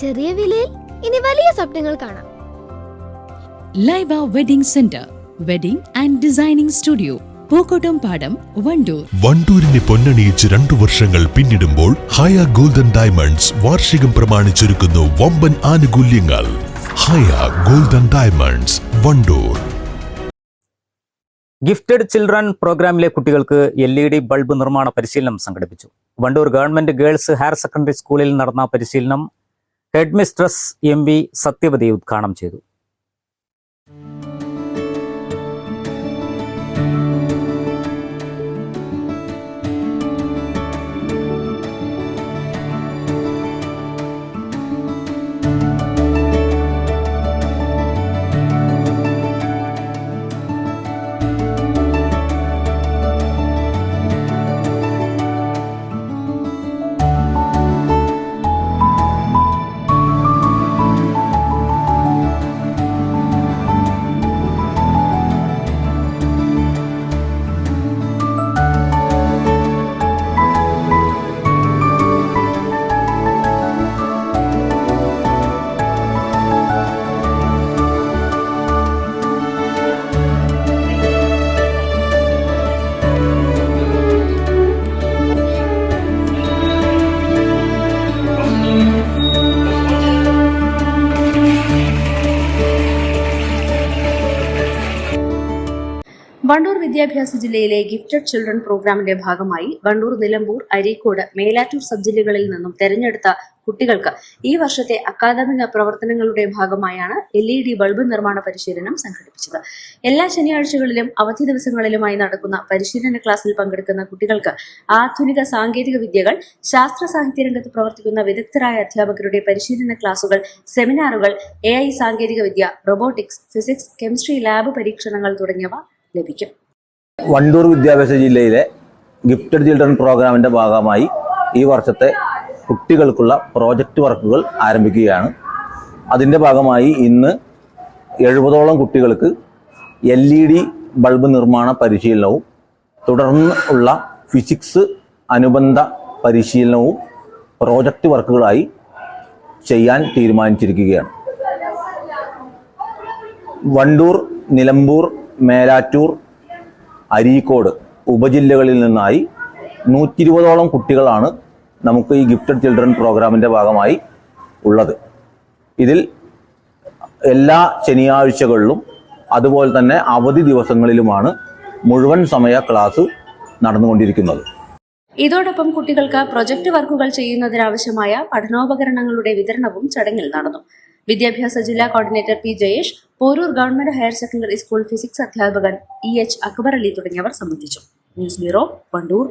ചെറിയ വിലയിൽ ഇനി വലിയ സ്വപ്നങ്ങൾ കാണാം. Laiba wedding centre wedding and designing studio Pookkottum Padam Wandoor. വണ്ടൂരിനെ പൊന്നണിയിച്ച് രണ്ടു വർഷങ്ങൾ പിന്നിടുമ്പോൾ ഹയ ഗോൾഡൻ ഡയമണ്ട്സ് വാർഷികം പ്രമാണിച്ചൊരുക്കുന്നു വമ്പൻ ആനുകൂല്യങ്ങൾ. Haya golden diamonds Wandoor. Gifted children പ്രോഗ്രാമിലെ കുട്ടികൾക്ക് എൽ ഇ ഡി ബൾബ് നിർമ്മാണ പരിശീലനം സംഘടിപ്പിച്ചു. Wandoor government girls higher secondary സ്കൂളിൽ നടന്ന പരിശീലനം head mistress M V Sathyavathi ഉദ്ഘാടനം ചെയ്തു. വണ്ടൂർ വിദ്യാഭ്യാസ ജില്ലയിലെ ഗിഫ്റ്റഡ് ചിൽഡ്രൻ പ്രോഗ്രാമിന്റെ ഭാഗമായി വണ്ടൂർ നിലമ്പൂർ അരീക്കോട് മേലാറ്റൂർ സബ് ജില്ലകളിൽ നിന്നും തെരഞ്ഞെടുത്ത കുട്ടികൾക്ക് ഈ വർഷത്തെ അക്കാദമിക പ്രവർത്തനങ്ങളുടെ ഭാഗമായാണ് എൽ ഇ ഡി ബൾബ് നിർമ്മാണ പരിശീലനം സംഘടിപ്പിച്ചത്. എല്ലാ ശനിയാഴ്ചകളിലും അവധി ദിവസങ്ങളിലുമായി നടക്കുന്ന പരിശീലന ക്ലാസ്സിൽ പങ്കെടുക്കുന്ന കുട്ടികൾക്ക് ആധുനിക സാങ്കേതിക വിദ്യകൾ ശാസ്ത്ര സാഹിത്യ രംഗത്ത് പ്രവർത്തിക്കുന്ന വിദഗ്ധരായ അധ്യാപകരുടെ പരിശീലന ക്ലാസുകൾ സെമിനാറുകൾ എ ഐ സാങ്കേതിക വിദ്യ റോബോട്ടിക്സ് ഫിസിക്സ് കെമിസ്ട്രി ലാബ് പരീക്ഷണങ്ങൾ തുടങ്ങിയവ ലഭിക്കും. വണ്ടൂർ വിദ്യാഭ്യാസ ജില്ലയിലെ ഗിഫ്റ്റഡ് ചിൽഡ്രൻ പ്രോഗ്രാമിന്റെ ഭാഗമായി ഈ വർഷത്തെ കുട്ടികൾക്കുള്ള പ്രോജക്റ്റ് വർക്കുകൾ ആരംഭിക്കുകയാണ്. അതിന്റെ ഭാഗമായി ഇന്ന് എഴുപതോളം കുട്ടികൾക്ക് എൽ ഇ ഡി ബൾബ് നിർമ്മാണ പരിശീലനവും തുടർന്ന് ഉള്ള ഫിസിക്സ് അനുബന്ധ പരിശീലനവും പ്രോജക്റ്റ് വർക്കുകളായി ചെയ്യാൻ തീരുമാനിച്ചിരിക്കുകയാണ്. വണ്ടൂർ നിലമ്പൂർ മേലാറ്റൂർ അരീക്കോട് ഉപജില്ലകളിൽ നിന്നായി നൂറ്റി ഇരുപതോളം കുട്ടികളാണ് നമുക്ക് ഈ ഗിഫ്റ്റഡ് ചിൽഡ്രൻ പ്രോഗ്രാമിന്റെ ഭാഗമായി ഉള്ളത്. ഇതിൽ എല്ലാ ശനിയാഴ്ചകളിലും അതുപോലെ തന്നെ അവധി ദിവസങ്ങളിലുമാണ് മുഴുവൻ സമയ ക്ലാസ് നടന്നുകൊണ്ടിരിക്കുന്നത്. ഇതോടൊപ്പം കുട്ടികൾക്ക് പ്രൊജക്ട് വർക്കുകൾ ചെയ്യുന്നതിനാവശ്യമായ പഠനോപകരണങ്ങളുടെ വിതരണവും ചടങ്ങിൽ നടന്നു. വിദ്യാഭ്യാസ ജില്ലാ coordinator P Jayesh Poroor government higher secondary school physics അധ്യാപകൻ ഇ എച്ച് അക്ബർ അലി തുടങ്ങിയവർ സംബന്ധിച്ചു. News bureau Wandoor.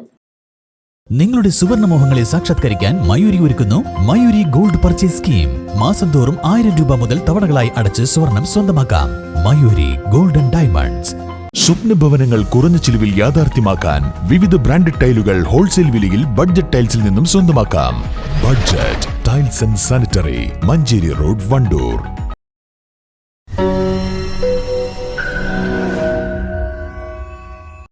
നിങ്ങളുടെ സുവർണമോഹങ്ങളെ സാക്ഷാത്കരിക്കാൻ മയൂരി ഒരുക്കുന്നു മയൂരി ഗോൾഡ് പർച്ചേസ് സ്കീം. മാസം തോറും ആയിരം രൂപ മുതൽ തവണകളായി അടച്ച് സ്വർണം സ്വന്തമാക്കാം. Mayuri golden diamonds. സ്വപ്ന ഭവനങ്ങൾ കുറഞ്ഞ ചിലവിൽ യാഥാർത്ഥ്യമാക്കാൻ വിവിധ ബ്രാൻഡഡ് ടൈലുകൾ ഹോൾസെയിൽ വിലയിൽ ബഡ്ജറ്റ് ടൈൽസിൽ നിന്നും സ്വന്തമാക്കാം. Budget tiles and sanitary Manjeri road Wandoor